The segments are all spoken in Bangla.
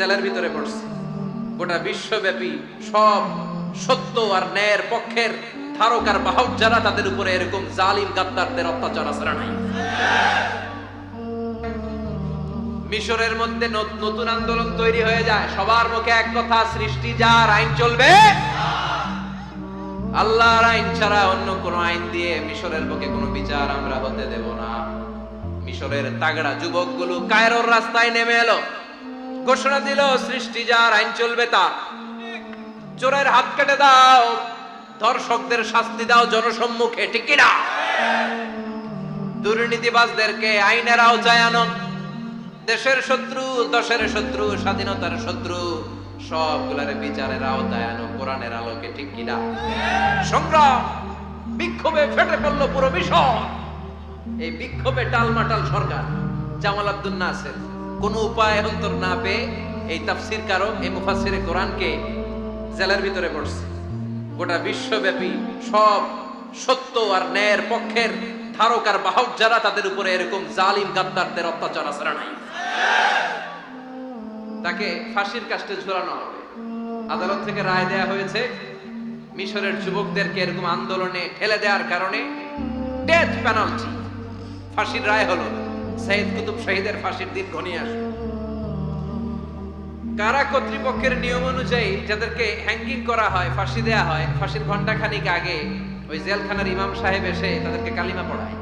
জেলের ভিতরে পড়ছে। গোটা বিশ্বব্যাপী সব সত্য আর ন্যায়ের পক্ষের ধারক আর বাহক যারা তাদের উপরে এরকম জালিম গাদ্দারদের অত্যাচার আসারা নাই? মিশরের মধ্যে নতুন আন্দোলন তৈরি হয়ে যায়। সবার মুখে এক কথা, সৃষ্টি যার আইন চলবে, আল্লাহর আইন ছাড়া অন্য কোন আইন দিয়ে মিশরের বুকে কোনো বিচার আমরা হতে দেব না। মিশরের তাগড়া যুবকগুলো কায়রোর রাস্তায় নেমে এলো। ঘোষণা দিল, সৃষ্টি যার, আইন চলবে তা চোরের হাত কেটে দাও, ধর্ষকদের শাস্তি দাও জনসম্মুখে, ঠিক কিনা? দুর্নীতিবাজদেরকে আইনের আওতায় আনো দেশের শত্রু, দশের শত্রু, স্বাধীনতার শত্রু, সবগুলার বিচারের আওতায় আনো কোরআনের আলোকে, ঠিক কিনা? সংগ্রাম, বিক্ষোভে ফেটে পড়ল পুরো মিশর এই বিক্ষোভে টালমাটাল সরকার, জামাল আব্দুল নাসের। কোন উপায় অন্তর না পেয়ে এই তাফসির কারক, এই মুফাসিরে কোরআনকে জেলের ভিতরে পড়ছে। গোটা বিশ্বব্যাপী সব সত্য আর ন্যায়ের পক্ষের ধারক আর বাহক যারা তাদের উপরে এরকম জালিম, গাদ্দারদের অত্যাচার আসারা নাই? তাকে ফাঁসির কাস্টে ঝোলানো হবে। আদালত থেকে রায় দেয়া হয়েছে, মিশরের যুবকদেরকে এরকম আন্দোলনে ঠেলে দেওয়ার কারণে ডেথ পেনাল্টি ফাঁসির রায় হলো সৈয়দ কুতুব শহীদের ফাঁসির দিন ঘনিয়ে আসবে কারা কর্তৃপক্ষের নিয়ম অনুযায়ী যাদেরকে হ্যাঙ্গিং করা হয়, ফাঁসি দেয়া হয়, ফাঁসির ঘণ্টা খানিক আগে ওই জেলখানার ইমাম সাহেব এসে তাদেরকে কালিমা পড়ায়।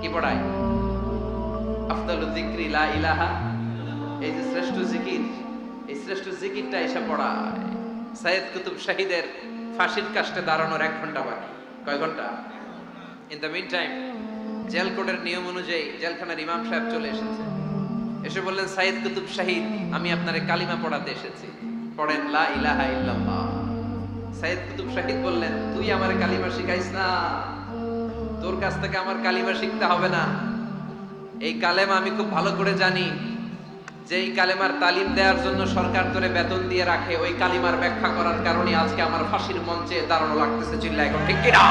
কি পড়ায়? আফদালু যিকরি লা ইলাহা, এই যে শ্রেষ্ঠ জিকির, এই শ্রেষ্ঠ জিকিরটা এসে পড়ায়। সাইয়েদ কুতুব শাহিদের ফাঁসির কাস্টে দাঁড়ানোর এক ঘণ্টা বাকি। কয় ঘণ্টা in the meantime jail কোডের নিয়ম অনুযায়ী জেলখানার ইমাম সাহেব চলে এসেছে। এসে বললেন সাইদ কুতুব শাহিদ, আমি আপনারে কালিমা পড়াতে এসেছি। পড়েন, লা ইলাহা ইল্লাল্লাহ। সাইদ কুতুব শাহিদ বললেন, তুই আমার কালিমা শিখাইস না। তোর কাছ থেকে আমার কালিমা শিখতে হবে না। এই কালেমা আমি খুব ভালো করে জানি। যে এই কালেমার তালিম দেওয়ার জন্য সরকার তোরে বেতন দিয়ে রাখে, ওই কালিমার ব্যাখ্যা করার কারণে আজকে আমার ফাঁসির মঞ্চে দাঁড়ানো লাগতেছে চিল্লা এখন ঠিক কিনা?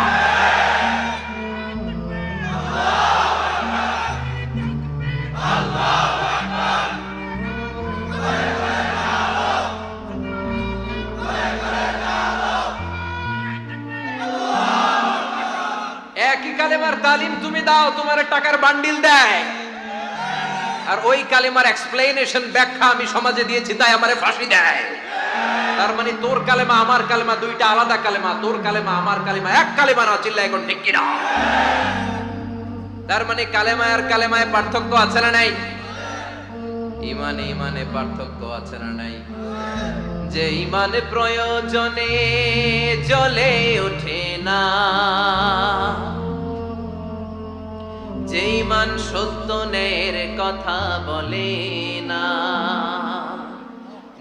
একই কালেমার তালিম তুমি দাও, তোমার টাকার বান্ডিল দেয়। আর ওই কালেমার এক্সপ্লেনেশন ব্যাখ্যা আমি সমাজে দিয়েছি, তাই আমারে ফাঁসি দেয়। তার মানে তোর কালেমা, আমার কালেমা দুইটা আলাদা কালেমা, তোর কালেমা, আমার কালেমা, এক কালেমা না চিল্লা এখন ঠিক কিনা? তার মানে কালেমায় আর কালেমায় পার্থক্য আছে না নাই? ইমানে ইমানে পার্থক্য আছে না নাই? যে ইমানে প্রয়োজনে জ্বলে ওঠে না। যে ইমান সত্য ন্যায়ের কথা বলে না।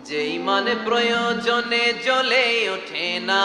যে ইমান প্রয়োজনে জ্বলে ওঠে না।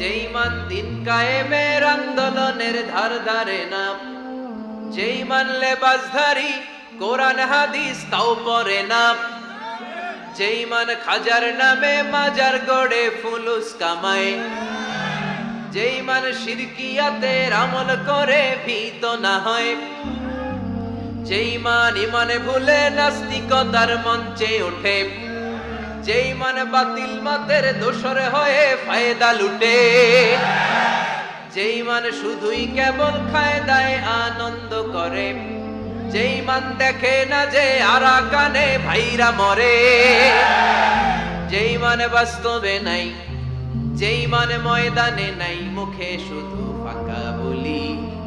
যে ইমান দিন কায়েমের আন্দোলনের ধার ধারে না যে ইমান লেবাসধারী কোরআন, হাদিস তাও পরে না যে ইমান খাজার নামে মাজার গড়ে ফুলুস কামায় যে ইমান শিরকিয়াতের আমল করে ভীত না হয় যে ইমান ইমানে ভুলে নাস্তিকতার মঞ্চে ওঠে। যে ইমান বাতিল মাতের দোসরে হয়ে ফায়দা লুটে। যে ইমান শুধুই কেবল খায় দায় আনন্দ করে। যে ইমান দেখে না যে আরা কানে ভাইরা মরে। যে ইমান বাস্তবে নাই, যেই মানে ময়দানে নাই, মুখে শুধু ফাঁকা বলি।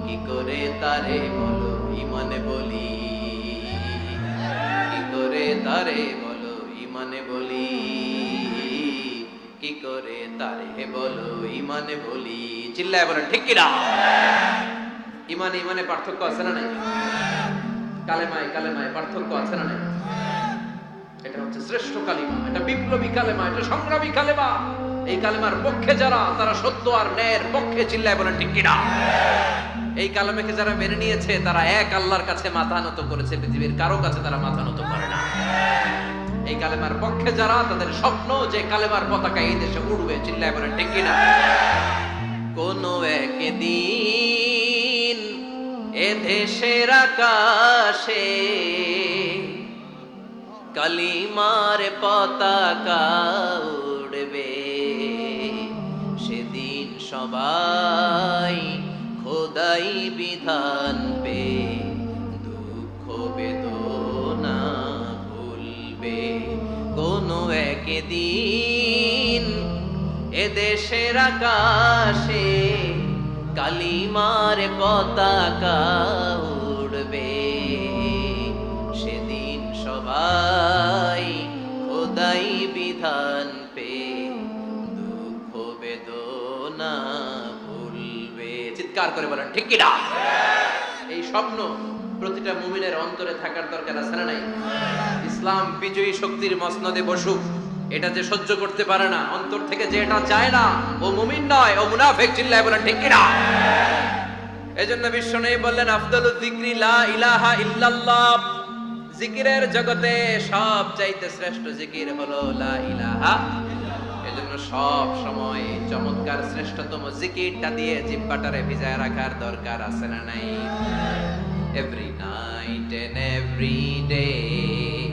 কি করে তারে বলো ইমানে বলি? কি করে তারে বলো কি করে তারে বলো, ইমানে বলি, চিল্লায় বলেন, ঠিক কিনা? ইমানে ইমানে পার্থক্য আছে না নাই? কালেমায় কালেমায় পার্থক্য আছে না নাই? এটা হচ্ছে শ্রেষ্ঠ কালিমা, এটা বিপ্লবী কালেমা, এটা সংগ্রামী কালেমা। এই কালেমার পক্ষে যারা, তারা সত্য আর ন্যায়ের পক্ষে চিল্লায় বলেন, ঠিক কিনা? এই কালেমাকে যারা মেনে নিয়েছে, তারা এক আল্লাহর কাছে মাথা নত করেছে, পৃথিবীর কারও কাছে তারা মাথা নত করে না। এই কালেমার পক্ষে যারা, তাদের স্বপ্ন যে কালেমার পতাকা এই দেশে উড়বে, চিল্লায় বলেন, ঠিক কিনা? কোনো একদিন এ দেশের আকাশে কালিমার পতাকা উড়বে। সেদিন সবাই খোদাই বিধান কোনো একদিন এদেশের আকাশে কালিমার পতাকা উড়বে। সেদিন সবাই খোদাই বিধান পে দুঃখ বেদনা ভুলবে। চিৎকার করে বলেন ঠিক কিনা এই স্বপ্ন প্রতিটা মুমিনের অন্তরে থাকার দরকার আছে না নাই? ইসলাম বিজয়ী শক্তির মসনদে বসুক। এটা যে সহ্য করতে পারে না, অন্তর থেকে যে এটা চায় না, ও মুমিন নয়, ও মুনাফেক চিল্লায় বলেন, ঠিক কিনা? এজন্য বিশ্ব নেই বললেন, আফদল যিকরি লা ইলাহা ইল্লাল্লাহ। জিকিরের জগতে সব চাইতে শ্রেষ্ঠ জিকির হলো লা ইলাহা এজন্য সব সময় চমৎকার শ্রেষ্ঠতম জিকিরটা দিয়ে জিব্বাটারে ভিজায় রাখার দরকার আছে না নাই? Every night and every day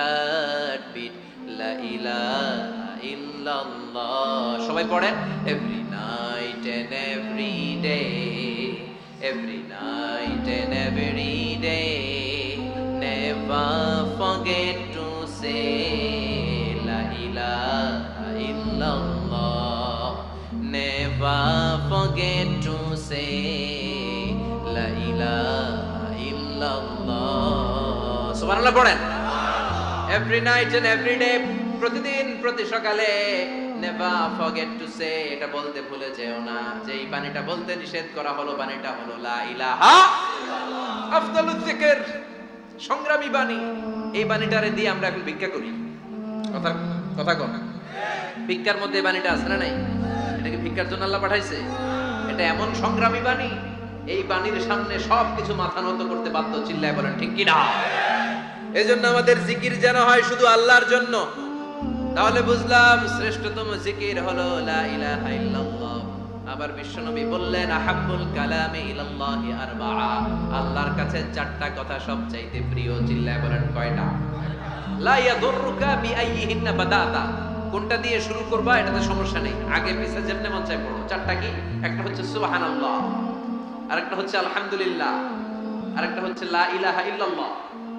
heartbeat la ilaha illallah সবাই পড়েন every night and every day every night and every day never forget to say la ilaha illallah never forget to say la ilaha illallah সুবহানাল্লাহ পড়েন every night and every day প্রতিদিন, প্রতি সকালে নেভার ফরগেট টু সে এটা বলতে ভুলে যেও না, যে এই বাণীটা বলতে নিষেধ করা হলো, বাণীটা হলো লা ইলাহা আফদালুজ জিকির সংগ্রামী বাণী। এই বাণীটারে দিয়ে আমরা এখন ভিক্ষা করি। কথা কথা কম। ভিক্ষার মধ্যে বাণীটা আছে না নাই? এটাকে ভিক্ষার জন্য আল্লাহ পাঠাইছে? এটা এমন সংগ্রামী বাণী, এই বাণীর সামনে সব কিছু মাথা নত করতে বাধ্য, চিল্লায় বলেন, ঠিক কিনা? এজন্য আমাদের জিকির যেন হয় শুধু আল্লাহর জন্য। তাহলে বুঝলাম শ্রেষ্ঠতম জিকির হলো লা ইলাহা ইল্লাল্লাহ। আবার বিশ্বনবী বললেন, আহাব্বুল কালামে ইলাল্লাহি আরবাআ। আল্লাহর কাছে চারটা কথা সবচাইতে প্রিয়, চিল্লায় বলেন কয়টা? লা ইয়াদুররুকা বিআইয়িহিন্না বাদাতা। কোনটা দিয়ে শুরু করবা, এটাতে সমস্যা নেই। আগে পিছে যেমনে মন চাই পড়ো। চারটা কি? একটা হচ্ছে সুবহানাল্লাহ, আরেকটা হচ্ছে আলহামদুলিল্লাহ, আরেকটা হচ্ছে লা ইলাহা ইল্লাল্লাহ।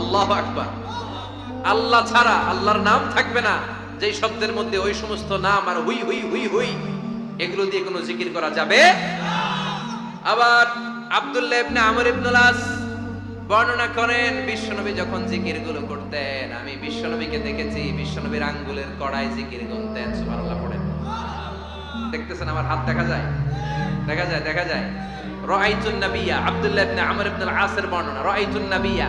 আল্লাহু আকবার। আল্লাহ ছাড়া আল্লাহর নাম থাকবে না। যেই শব্দের মধ্যে ওই সমস্ত নাম আর হুই হুই হুই হুই, এগুলো দিয়ে কোনো জিকির করা যাবে? আবার আব্দুল্লাহ ইবনে আমর ইবনুল আস বর্ণনা করেন, বিশ্বনবী যখন জিকিরগুলো করতেন, আমি বিশ্বনবীকে দেখেছি, বিশ্বনবীর আঙ্গুলের কড়াই জিকির গুনতেন, সুবহানাল্লাহ পড়েন। দেখতেছেন আমার হাত দেখা যায়? দেখা যায় দেখা যায়। রাআইতুন নাবিয়্যা আব্দুল্লাহ ইবনে আমর ইবনুল আসের বর্ণনা, রাআইতুন নাবিয়্যা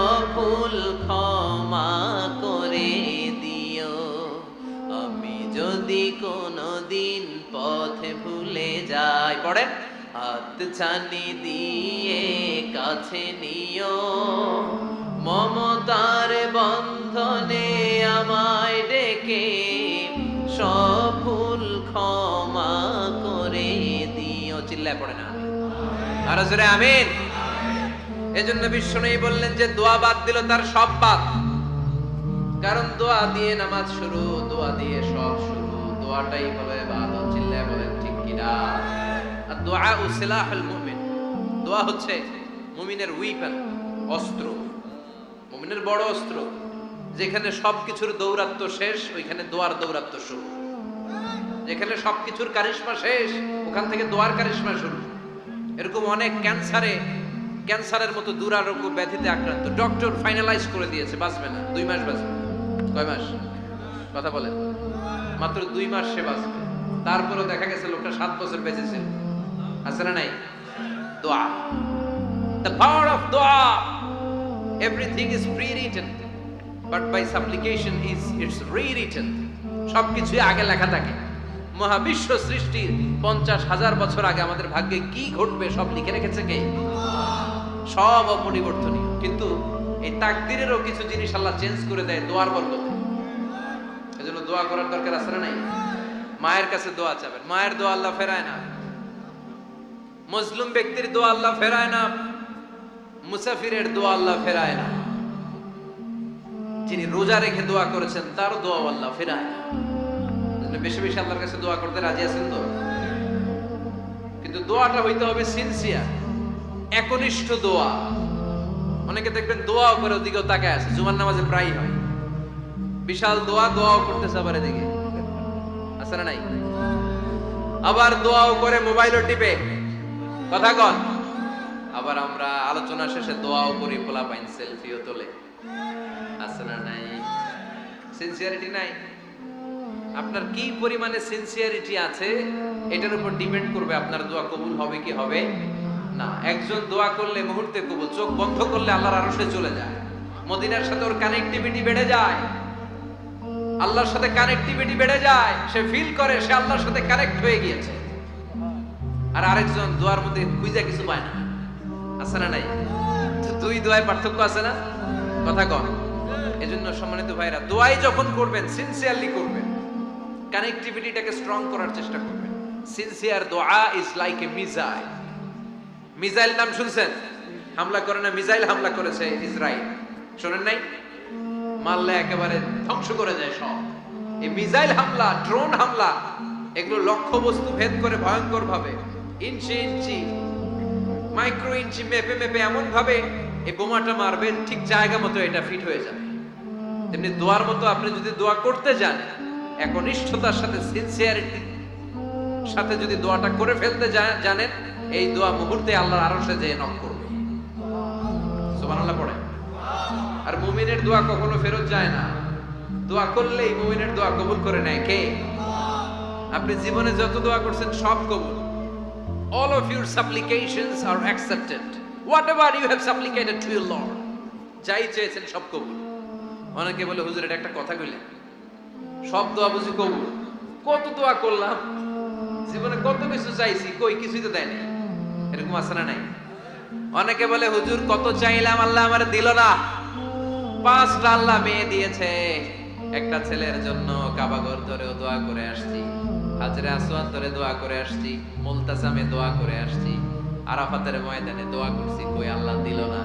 দিন পথে ভুলে যায় পড়েন হাত ছানি দিয়ে কাছে নিও। মমতার বন্ধনে আমায় ডেকে সব ক্ষমা করে দিও। চিল্লায় পড়ে না। আর জোরে আমিন। এজন্য নেই বললেন যে, দোয়া বাদ দিল তার সব বাদ। কারণ দোয়া দিয়ে নামাজ শুরু, দোয়া দিয়ে সব শুরু। দোয়াটাই হলো ইবাদত চিল্লায় বলেন ঠিক কিনা? আর দোয়া ও সিলাহুল মুমিন। দোয়া হচ্ছে মুমিনের উইপন অস্ত্র। মুমিনের বড় অস্ত্র। যেখানে সবকিছুর দৌরাত্ম শেষ, ওইখানে দোয়ার দৌরাত্ম শুরু। যেখানে সবকিছুর কারিশমা শেষ, ওখান থেকে দোয়ার কারিশমা শুরু। এরকম অনেক ক্যান্সারে, ক্যান্সারের মতো দুরারোগ্য ব্যাধিতে আক্রান্ত। ডক্টর ফাইনালাইজ করে দিয়েছে, বাঁচবে না। দুই মাস বাঁচবে। কয় মাস? কথা বলেন। মাত্র দুই মাস সে বাঁচবে। তারপরেও দেখা গেছে লোকটা সাত বছর বেঁচেছে। আছে না নাই? দোয়া। The power of dua. Everything is pre written but by supplication is it's re rewritten সবকিছুই আগে লেখা থাকে। মহাবিশ্ব সৃষ্টির পঞ্চাশ হাজার বছর আগে আমাদের ভাগ্যে কি ঘটবে সব লিখে রেখেছে কে? সব অপরিবর্তনীয়। কিন্তু এই তাকদিরেরও কিছু জিনিস আল্লাহ চেঞ্জ করে দেয় দোয়ার বরকতে। দোয়া করার দরকার আছে না নাই? মায়ের কাছে দোয়া চাবেন। মায়ের দোয়া আল্লাহ ফেরায় না। মুসলিম ব্যক্তির দোয়া আল্লাহ ফেরায় না। মুসাফিরের দোয়া আল্লাহ ফেরায় না। যিনি রোজা রেখে দোয়া করেছেন, তার দোয়া আল্লাহ ফেরায় না। বেশি বেশি আল্লাহর কাছে দোয়া করতে রাজি আছেন তো? কিন্তু দোয়াটা হইতে হবে সিনসিয়ার একনিষ্ঠ দোয়া। অনেকে দেখবেন দোয়াও করে ওদিকেও তাকায় আছে। জুমার নামাজে প্রায় হয়। বিশাল দোয়া দোয়াও করতেছে আবার এদিকে। আছে না নাই? আবার দোয়াও করে মোবাইলও টিপে। কথা কন। আবার আমরা আলোচনা শেষে দোয়াও করি পোলা পাইন সেলফিও তোলে। আছে না নাই? সিনসিয়ারিটি নাই? আপনার কি পরিমাণে সিনসিয়ারিটি আছে, এটার উপর ডিপেন্ড করবে আপনার দোয়া কবুল হবে কি হবে না। একজন দোয়া করলে মুহূর্তে কবুল, চোখ বন্ধ করলে আল্লাহর আরশে চলে যায়। মদিনার সাথে ওর কানেক্টিভিটি বেড়ে যায়। আল্লাহর সাথে কানেক্টিভিটি বেড়ে যায়, সে ফিল করে, সে আল্লাহর সাথে কানেক্ট হয়ে গিয়েছে। আর আরেকজন দোয়ার মধ্যে খুঁজে কিছু পায় না। আছে না নাই? দুই দোয়ায় পার্থক্য আছে না? কথা কন। এজন্য সম্মানিত ভাইরা দোয়াই যখন করবেন সিনসিয়ারলি করবেন। কানেক্টিভিটিটাকে স্ট্রং করার চেষ্টা করবেন। Sincere dua is like a missile missile নাম শুনছেন? হামলা করে না? মিসাইল হামলা করেছে ইসরায়েল শোনেন নাই? মারলে একেবারে ধ্বংস করে যায় সব। এই মিসাইল হামলা, ড্রোন হামলা, এগুলো লক্ষ্য বস্তু ভেদ করে ভয়ঙ্কর ভাবে ইঞ্চি ইঞ্চি, মাইক্রো ইঞ্চি মেপে মেপে এমন ভাবে এই বোমাটা মারবেন, ঠিক জায়গা মতো এটা ফিট হয়ে যাবে। তেমনি দোয়ার মতো আপনি যদি দোয়া করতে যান, একনিষ্ঠতার সাথে সিনসিয়ারিটি সাথে যদি দোয়াটা করে ফেলতে জানেন, এই দোয়া মুহূর্তে আল্লাহর আরশে যেয়ে নক করবে। সুবহানাল্লাহ পড়ে আর মুমিনের দোয়া কখনো ফেরত যায় না। দোয়া করলেই মুমিনের দোয়া কবুল করে নেয় কে? আপনি জীবনে যত দোয়া করছেন সব কবুল। All of your supplications are accepted. Whatever you have supplicated to your lord, যাই চেয়েছেন সব কবুল। অনেকে বলে, হুজুর, এটা একটা কথা কইলেন। সব দোয়া বুঝি কবুল। কত দোয়া করলাম। জীবনে কত কিছু চাইছি, কই কিছুই তো দেয় নাই। এরকম আছে না নাই? অনেকে বলে, হুজুর, কত চাইলাম, আল্লাহ আমার দিল না। পাঁচটা আল্লাহ মেয়ে দিয়েছে। একটা ছেলের জন্য কাবাগর ধরেও দোয়া করে আসছি। হাজরে আসওয়াদ ধরে দোয়া করে আসছি। মুলতাসামে দোয়া করে আসছি। আরাফাতের ময়দানে দোয়া করছি, কই আল্লাহ দিল না।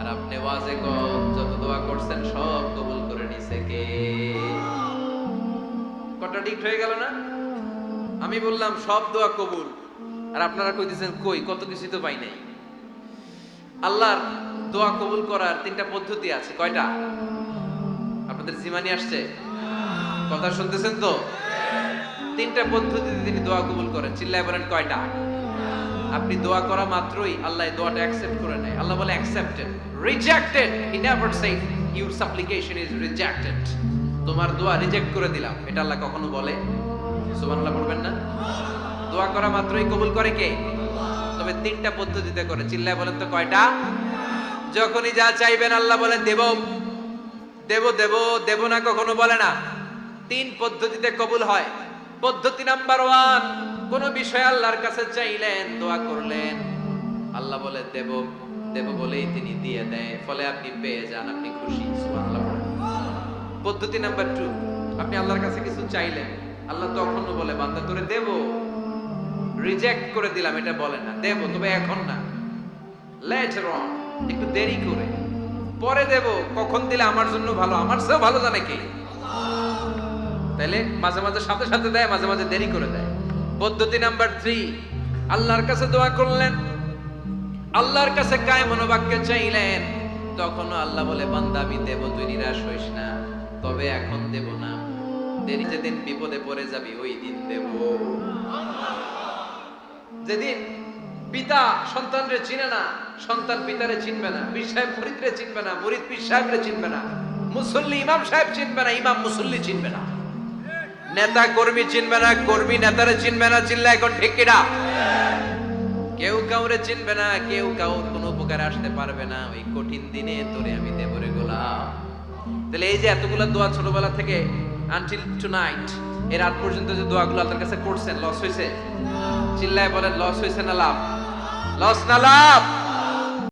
আর আপনি ওয়াজে যত দোয়া করছেন সব কবুল করে নিছে কে? কন্ট্রাডিক্ট হয়ে গেল না? আমি বললাম, সব দোয়া কবুল। আর আপনারা কই কইতেছেন, কই? কত কিছু তো পাই নাই। আল্লাহর দোয়া কবুল করার তিনটা পদ্ধতি আছে, কয়টা? আপনাদের জিমানি আসছে? কথা শুনতেছেন তো? তিনটা পদ্ধতিতে তিনি দোয়া কবুল করেন। চিল্লায় বলেন কয়টা? আপনি দোয়া করা মাত্রই আল্লাহ দোয়াটা অ্যাকসেপ্ট করে নেয়। আল্লাহ বলে accepted rejected he never say your supplication is rejected তোমার দোয়া রিজেক্ট করে দিলাম। এটা আল্লাহ কখনো বলে? সুবহানাল্লাহ বলবেন না? দোয়া করা মাত্রই কবুল করে কে? তবে তিনটা পদ্ধতিতে করে। চিল্লায় বলেন তো কয়টা? যখনই যা চাইবেন আল্লাহ বলেন, দেব দেব দেব দেব না কখনো বলে না। তিন পদ্ধতিতে কবুল হয়। পদ্ধতি নাম্বার ওয়ান, কোন বিষয় আল্লাহর কাছে চাইলেন, দোয়া করলেন। আল্লাহ বলে, দেব দেব বলেই তিনি দিয়ে দেয়, ফলে আপনি পেয়ে যান, আপনি খুশি। পদ্ধতি নাম্বার টু, আপনি আল্লাহর কাছে কিছু চাইলেন, আল্লাহ তখনও বলে, বান্দা, তোরে দেব। রিজেক্ট করে দিলাম, এটা বলে না। দেব, তবে এখন না। লেটার অন একটু দেরি করে। পরে দেব, কখন দিলে আমার জন্য ভালো? আমার চেয়েও ভালো জানে কে? তাইলে মাঝে মাঝে সাথে সাথে দেয়, মাঝে মাঝে দেরি করে দেয়। পদ্ধতি নাম্বার থ্রি আল্লাহর কাছে দোয়া করলেন। আল্লাহর কাছে কায় মনোবাক্যে চাইলেন। তখনও আল্লাহ বলে, বান্দা, আমি দেব, তুই নিরাশ হইস না। তবে এখন দেব না। দেরি যেদিন বিপদে পড়ে যাবি, ওই দিন দেব। যেদিন পিতা সন্তানরে চিনে না, সন্তান পিতারে চিনবে না, পীর সাহেব মুরিদরে চিনবে না, মুরিদ পীর সাহেবরে চিনবে না, মুসল্লি ইমাম সাহেব চিনবে না, ইমাম মুসল্লি চিনবে না। নেতা কর্মী চিনবে না, কর্মী নেতারে চিনবে না, চিনলে এখন ঠিক কিনা কেউ কাউরে চিনবে না, কেউ কাউর কোনো উপকার আসতে পারবে না, ওই কঠিন দিনে তোরে আমি দেবরে গোলাম। তাহলে এই যে এতগুলো দোয়া ছোটবেলা থেকে আনটিল টুনাইট এর রাত পর্যন্ত যে দোয়াগুলো আল্লাহর কাছে করছেন লস হয়েছে চিল্লায় বলেন লস হয়েছে না লাভ? লস না লাভ